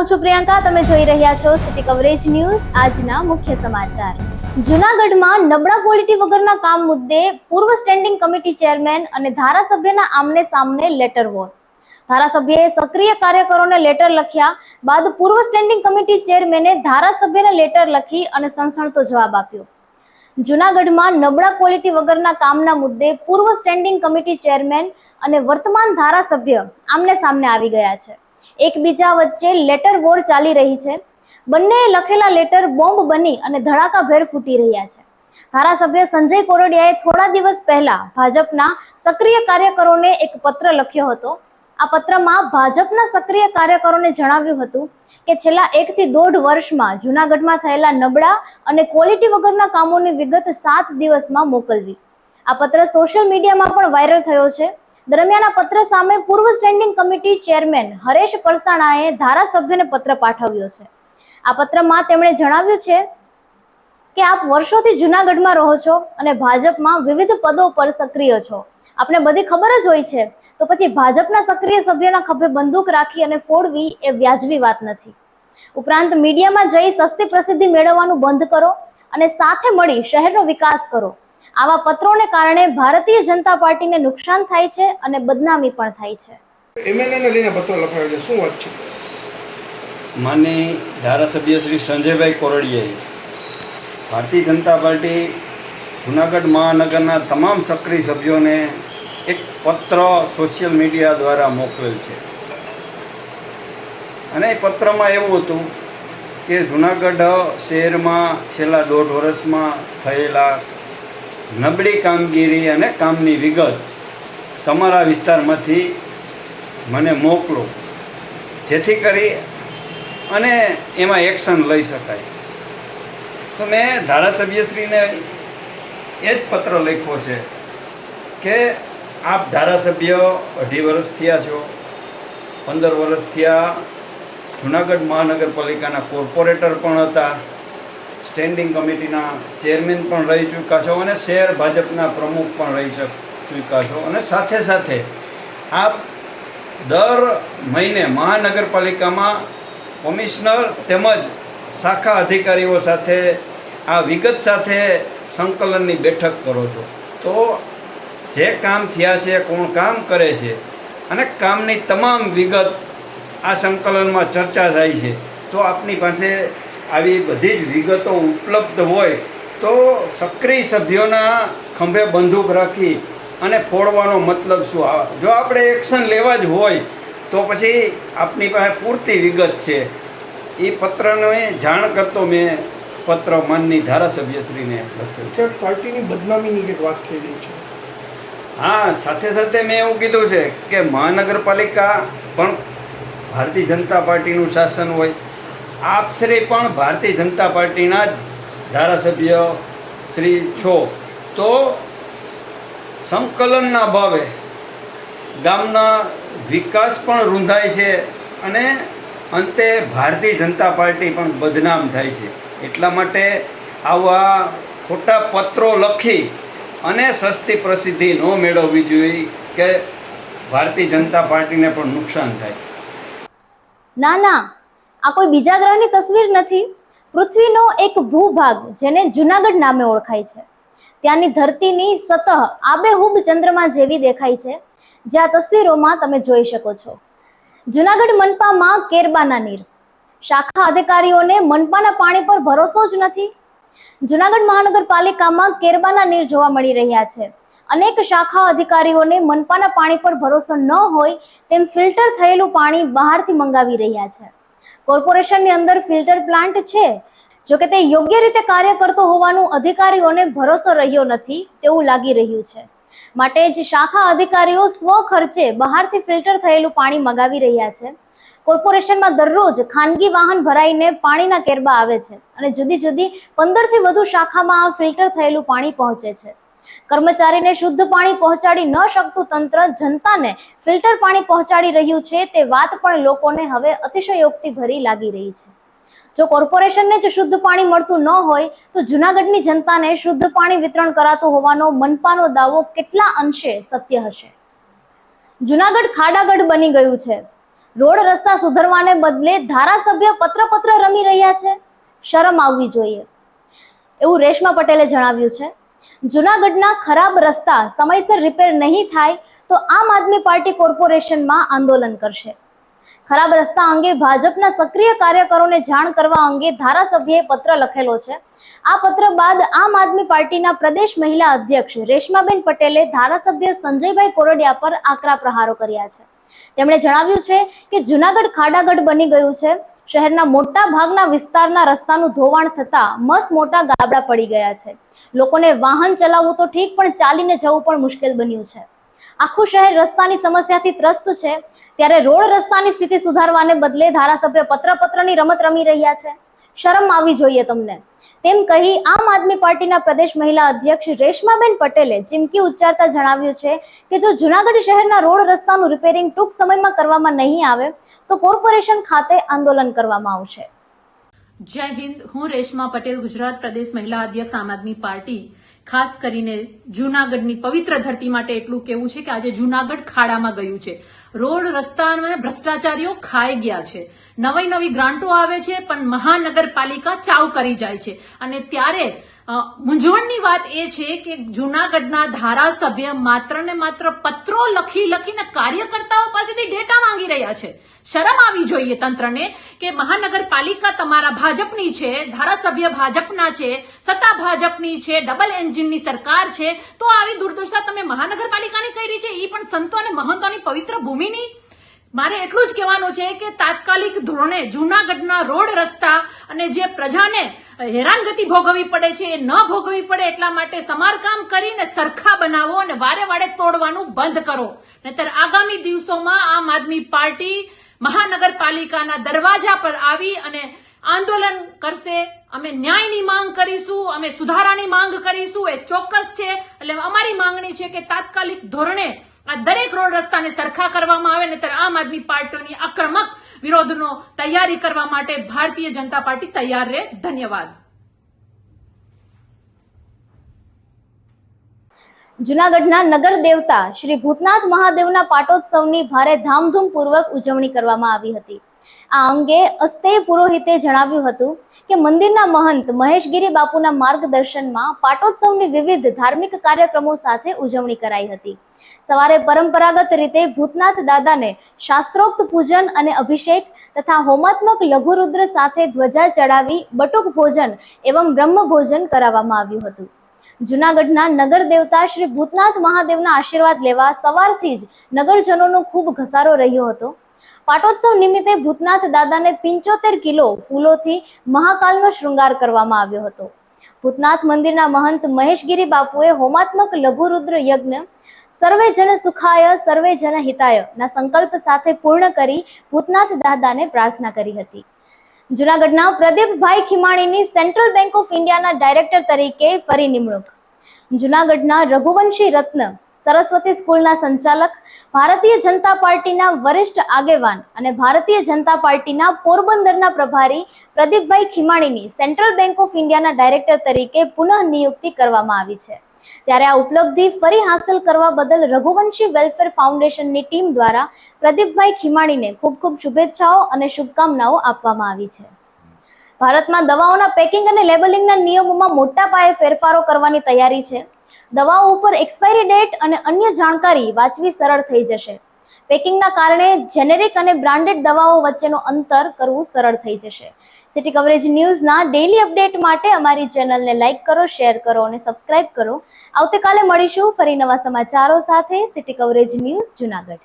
હું છું પ્રિયંકા. તમે જોઈ રહ્યા છો સિટી કવરેજ ન્યૂઝ આજના મુખ્ય સમાચાર. જૂનાગઢમાં નબળા ક્વોલિટી વગરના કામ મુદ્દે પૂર્વ સ્ટેન્ડિંગ કમિટી ચેરમેન અને ધારાસભ્યના આમને સામને લેટર વોર ધારાસભ્યએ સક્રિય કાર્યકરોને લેટર લખ્યા બાદ પૂર્વ સ્ટેન્ડિંગ કમિટી ચેરમેને ધારાસભ્યને લેટર લખી અને સણસણતો જવાબ આપ્યો. જૂનાગઢમાં નબળા ક્વોલિટી વગરના કામના મુદ્દે પૂર્વ સ્ટેન્ડિંગ કમિટી ચેરમેન અને વર્તમાન ધારાસભ્ય આમને સામને આવી ગયા છે. એકબીજા વચ્ચે લેટર વોર ચાલી રહી છે. બંને લખેલા લેટર બોમ્બ બની અને ધડાકાભેર ફૂટી રહ્યા છે. ધારાસભ્ય સંજય કોરડિયાએ થોડા દિવસ પહેલા ભાજપના સક્રિય કાર્યકરોને એક પત્ર લખ્યો હતો. આ પત્રમાં ભાજપના સક્રિય કાર્યકરોને જણાવ્યું હતું કે છેલ્લા એકથી દોઢ વર્ષમાં જૂનાગઢમાં થયેલા નબળા અને ક્વોલિટી વગરના કામોની વિગત સાત દિવસમાં મોકલવી. આ પત્ર સોશિયલ મીડિયામાં પણ વાયરલ થયો છે. દરમિયાન પત્ર સામે પૂર્વ સ્ટેન્ડિંગ કમિટી ચેરમેન હરેશ પરસાણાએ ધારાસભ્યને પત્ર પાઠવ્યો છે. આ પત્રમાં તેમણે જણાવ્યું છે કે આપ વર્ષોથી જૂનાગઢમાં રહો છો અને ભાજપમાં વિવિધ પદો પર સક્રિય છો. આપને બધી ખબર જ હોય છે. તો પછી ભાજપના સક્રિય સભ્યના ખભે બંદૂક રાખી અને ફોડવી એ વ્યાજબી વાત નથી. ઉપરાંત મીડિયામાં જઈ સસ્તી પ્રસિદ્ધિ મેળવવાનું બંધ કરો અને સાથે મળી શહેરનો વિકાસ કરો. આવા પત્રોને કારણે ભારતીય જનતા પાર્ટીને નુકસાન થાય છે અને બદનામી પણ થાય છે. એમએલએને લઈને પત્ર લખાયો છે. શું વાત છે? માનની ધારાસભ્ય શ્રી સંજયભાઈ કોરડિયાએ ભારતીય જનતા પાર્ટી જુનાગઢ મહાનગરના તમામ સક્રિય સભ્યોને એક પત્ર સોશિયલ મીડિયા દ્વારા મોકલેલ છે. અને એ પત્રમાં એવું હતું કે જુનાગઢ શહેરમાં છેલ્લા દોઢ વર્ષમાં થયેલા નબળી કામગીરી અને કામની વિગત તમારા વિસ્તારમાંથી મને મોકલો. જેથી કરી અને એમાં એક્શન લઈ શકાય. તો મેં ધારાસભ્યશ્રીને એ જ પત્ર લખ્યો છે કે આપ ધારાસભ્ય અઢી વર્ષ થયા છો, પંદર વર્ષ થયા, જુનાગઢ મહાનગરપાલિકાના કોર્પોરેટર પણ હતા સ્ટેન્ડિંગ કમિટીના ચેરમેન પણ રહી ચૂક્યા છો અને શહેર ભાજપના પ્રમુખ પણ રહી ચૂક્યા છો. અને સાથે સાથે આપ દર મહિને મહાનગરપાલિકામાં કમિશનર તેમજ શાખા અધિકારીઓ સાથે આ વિગત સાથે સંકલનની બેઠક કરો છો. તો જે કામ થયા છે, કોણ કામ કરે છે અને કામની તમામ વિગત આ સંકલનમાં ચર્ચા થાય છે. તો આપની પાસે આવી બધી જ વિગતો ઉપલબ્ધ હોય તો સક્રિય સભ્યોના ખંભે બંદૂક રાખી અને ફોડવાનો મતલબ શું? જો આપણે એક્શન લેવા જ હોય તો પછી આપની પાસે પૂરતી વિગત છે. એ પત્રને જાણ કરતો મેં પત્ર માનની ધારાસભ્યશ્રીને લખ્યો. છે પાર્ટીની બદનામીની એક વાત થઈ રહી છે. હા સાથે સાથે મેં એવું કીધું છે કે મહાનગરપાલિકા પણ ભારતીય જનતા પાર્ટીનું શાસન હોય આપ શ્રી પણ ભારતીય જનતા પાર્ટીના ધારાસભ્ય શ્રી છો. તો સંકલનના ભાવે ગામના વિકાસ પણ રૂંધાય છે અને અંતે ભારતીય જનતા પાર્ટી પણ બદનામ થાય છે. એટલા માટે આવા ખોટા પત્રો લખી અને સસ્તી પ્રસિદ્ધિ ન મેળવવી જોઈએ કે ભારતીય જનતા પાર્ટીને પણ નુકસાન થાય. ના ના આ કોઈ બીજા ગ્રહની તસવીર નથી. પૃથ્વીનો એક ભૂભાગ, જેને જુનાગઢ નામે ઓળખાય છે. ત્યાંની ધરતીની સતહ આબેહૂબ ચંદ્રમા જેવી દેખાય છે, જે આ તસવીરોમાં તમે જોઈ શકો છો. જુનાગઢ મનપામાં કેરબાના નીર. શાખા અધિકારીઓને મનપાના પાણી પર ભરોસો જ નથી. જુનાગઢ મહાનગરપાલિકામાં કેરબાના નીર જોવા મળી રહ્યા છે. અનેક શાખા અધિકારીઓને મનપાના પાણી પર ભરોસો ન હોય તેમ ફિલ્ટર થયેલું પાણી બહારથી મંગાવી રહ્યા છે. કોર્પોરેશનની અંદર ફિલ્ટર પ્લાન્ટ છે? જો કે તે યોગ્ય રીતે કાર્ય કરતો હોવાનું અધિકારીઓને ભરોસો રહ્યો નથી તેવું લાગી રહ્યું છે. માટે જ શાખા અધિકારીઓ સ્વ ખર્ચે બહારથી ફિલ્ટર થયેલું પાણી મગાવી રહ્યા છે. કોર્પોરેશનમાં દરરોજ ખાનગી વાહન ભરાઈને પાણીના કેરબા આવે છે અને જુદી જુદી પંદરથી વધુ શાખામાં આ ફિલ્ટર થયેલું પાણી પહોંચે છે. કર્મચારીને શુદ્ધ પાણી પહોંચાડી ન શકતું તંત્ર જનતાને ફિલ્ટર પાણી પહોંચાડી રહ્યું છે તે વાત પણ લોકોને હવે અતિશયોક્તિ ભરી લાગી રહી છે. જો કોર્પોરેશનને જ શુદ્ધ પાણી મળતું ન હોય, તો જૂનાગઢની જનતાને શુદ્ધ પાણી વિતરણ કરાતું હોવાનો મનપાનો દાવો કેટલા અંશે સત્ય હશે? જુનાગઢ ખાડાગઢ બની ગયું છે. રોડ રસ્તા સુધરવાને બદલે ધારાસભ્ય પત્ર પત્ર રમી રહ્યા છે. શરમ આવવી જોઈએ. એવું રેશમા પટેલે જણાવ્યું છે. જુનાગઢના ખરાબ રસ્તા સમયસર રિપેર નહીં થાય તો આમ આદમી પાર્ટી કોર્પોરેશનમાં આંદોલન કરશે. ખરાબ રસ્તા અંગે ભાજપના સક્રિય કાર્યકરોને જાણ કરવા અંગે ધારાસભ્યએ પત્ર લખેલો છે. આ પત્ર બાદ આમ આદમી પાર્ટીના પ્રદેશ મહિલા અધ્યક્ષ રેશમાબેન પટેલે ધારાસભ્ય સંજયભાઈ કોરડિયા પર આકરા પ્રહારો કર્યા છે. તેમણે જણાવ્યું છે કે જુનાગઢ ખાડાગઢ બની ગયું છે. શહેરના મોટા ભાગના વિસ્તારના રસ્તાનું ધોવાણ થતા મસ મોટા ગાબડા પડી ગયા છે. લોકોને વાહન ચલાવવું તો ઠીક, પણ ચાલીને જવું પણ મુશ્કેલ બન્યું છે. આખું શહેર રસ્તાની સમસ્યાથી ત્રસ્ત છે. ત્યારે રોડ રસ્તાની સ્થિતિ સુધારવાને બદલે ધારાસભ્ય પત્ર પત્રની રમત રમી રહ્યા છે. શરમ આવી જોઈએ તમને. તેમ કહી આમ આદમી પાર્ટીના પ્રદેશ મહિલા અધ્યક્ષ રેશમાબેન પટેલે ચીમકી ઉચ્ચારતા જણાવ્યું છે કે જો જુનાગઢ શહેરના રોડ રસ્તાનું રિપેરિંગ ટૂંક સમયમાં કરવામાં નહીં આવે, તો કોર્પોરેશન ખાતે આંદોલન કરવામાં આવશે. જય હિન્દ. હું રેશમા પટેલ, ગુજરાત પ્રદેશ મહિલા અધ્યક્ષ આમ આદમી પાર્ટી. ખાસ કરીને જૂનાગઢની પવિત્ર ધરતી માટે એટલું કેવું છે કે આજે જૂનાગઢ ખાડામાં ગયું છે. રોડ રસ્તામાં ભ્રષ્ટાચારીઓ ખાઈ ગયા છે. નવી નવી ગ્રાન્ટો આવે છે, પણ મહાનગરપાલિકા ચાવ કરી જાય છે. અને ત્યારે મૂંઝવણની વાત એ છે કે જૂનાગઢના ધારાસભ્ય માત્ર ને માત્ર પત્રો લખી લખીને કાર્યકર્તાઓ પાસેથી ડેટા માંગી રહ્યા છે. શરમ આવી જોઈએ તંત્રને કે મહાનગરપાલિકા તમારા ભાજપની છે, ધારાસભ્ય ભાજપના છે, સત્તા ભાજપની છે, ડબલ એન્જિનની સરકાર છે. તો આવી દુર્દશા તમે મહાનગરપાલિકાની કરી છે એ પણ સંતો અને મહંતોની પવિત્ર ભૂમિની? મારે એટલું જ કહેવાનું છે કે તાત્કાલિક ધોરણે જૂનાગઢના રોડ રસ્તા અને જે પ્રજાને હેરાનગતિ ભોગવવી પડે છે એ ન ભોગવવી પડે એટલા માટે સમારકામ કરીને સરખા બનાવો અને વારે વારે તોડવાનું બંધ કરો. નહીતર આગામી દિવસોમાં આમ આદમી પાર્ટી મહાનગરપાલિકાના દરવાજા પર આવી અને આંદોલન કરશે. અમે ન્યાયની માંગ કરીશું, અમે સુધારાની માંગ કરીશું, એ ચોક્કસ છે. એટલે અમારી માંગણી છે કે તાત્કાલિક ધોરણે આ દરેક રોડ રસ્તાને સરખા કરવામાં આવે ને ત્યારે આમ આદમી પાર્ટીની આક્રમક વિરોધનો તૈયારી કરવા માટે ભારતીય જનતા પાર્ટી તૈયાર રહે. ધન્યવાદ. જુનાગઢના નગર દેવતા શ્રી ભૂતનાથ મહાદેવના પાટોત્સવની ભારે ધામધૂમપૂર્વક ઉજવણી કરવામાં આવી હતી. આ અંગે અસ્તેય પુરોહિતે જણાવ્યું હતું કે મંદિરના મહંત મહેશગીરી બાપુના માર્ગદર્શનમાં પાટોત્સવની વિવિધ ધાર્મિક કાર્યક્રમો સાથે ઉજવણી કરાઈ હતી. સવારે પરંપરાગત રીતે ભૂતનાથ દાદાને શાસ્ત્રોક્ત પૂજન અને અભિષેક તથા હોમાત્મક લઘુરુદ્ર સાથે ધ્વજા ચડાવી બટુક ભોજન એવં બ્રહ્મ ભોજન કરાવવામાં આવ્યું હતું. જુનાગઢના નગર દેવતા શ્રી ભૂતનાથ મહાદેવના આશીર્વાદ લેવા સવારથી જ નગરજનોનો ખૂબ ઘસારો રહ્યો હતો. પાટોત્સવ નિમિત્તે ભૂતનાથ દાદાને પિંચોતેર કિલો ફૂલોથી મહાકાલનો શૃંગાર કરવામાં આવ્યો હતો. ભૂતનાથ મંદિરના મહંત મહેશગીરી બાપુએ હોમાત્મક લઘુરુદ્ર યજ્ઞ, સર્વે જન સુખાય, સર્વે જન હિતાય ના સંકલ્પ સાથે પૂર્ણ કરી ભૂતનાથ દાદાને પ્રાર્થના કરી હતી. જુનાગઢના પ્રદીપભાઈ ખીમાણીની સેન્ટ્રલ બેંક ઓફ ઇન્ડિયાના ડાયરેક્ટર તરીકે ફરી નિમણૂક. જુનાગઢના રઘુવંશી રત્ન સરસ્વતી સ્કૂલના સંચાલક, ભારતીય જનતા પાર્ટીના વરિષ્ઠ આગેવાન અને ભારતીય જનતા પાર્ટીના પોરબંદરના પ્રભારી પ્રદીપભાઈ ખીમાણીની સેન્ટ્રલ બેંક ઓફ ઇન્ડિયાના ડાયરેક્ટર તરીકે પુનઃ નિયુક્તિ કરવામાં આવી છે. ત્યારે આ ઉપલબ્ધિ ફરી હાંસલ કરવા બદલ રઘુવંશી વેલફેર ફાઉન્ડેશનની ટીમ દ્વારા પ્રદીપભાઈ ખીમાણીને ખૂબ ખૂબ શુભેચ્છાઓ અને શુભકામનાઓ આપવામાં આવી છે. ભારતમાં દવાઓના પેકિંગ અને લેબલિંગના નિયમોમાં મોટા પાયે ફેરફારો કરવાની તૈયારી છે. દવાઓ ઉપર એક્સપાયરી ડેટ અને અન્ય જાણકારી વાંચવી સરળ થઈ જશે. પેકિંગના કારણે જેનેરિક અને બ્રાન્ડેડ દવાઓ વચ્ચેનો અંતર કરવું સરળ થઈ જશે. સિટી કવરેજ ન્યૂઝના ડેઇલી અપડેટ માટે અમારી ચેનલને લાઇક કરો શેર કરો અને સબસ્ક્રાઇબ કરો. આવતીકાલે મળીશું ફરી નવા સમાચારો સાથે. City coverage news Junagadh.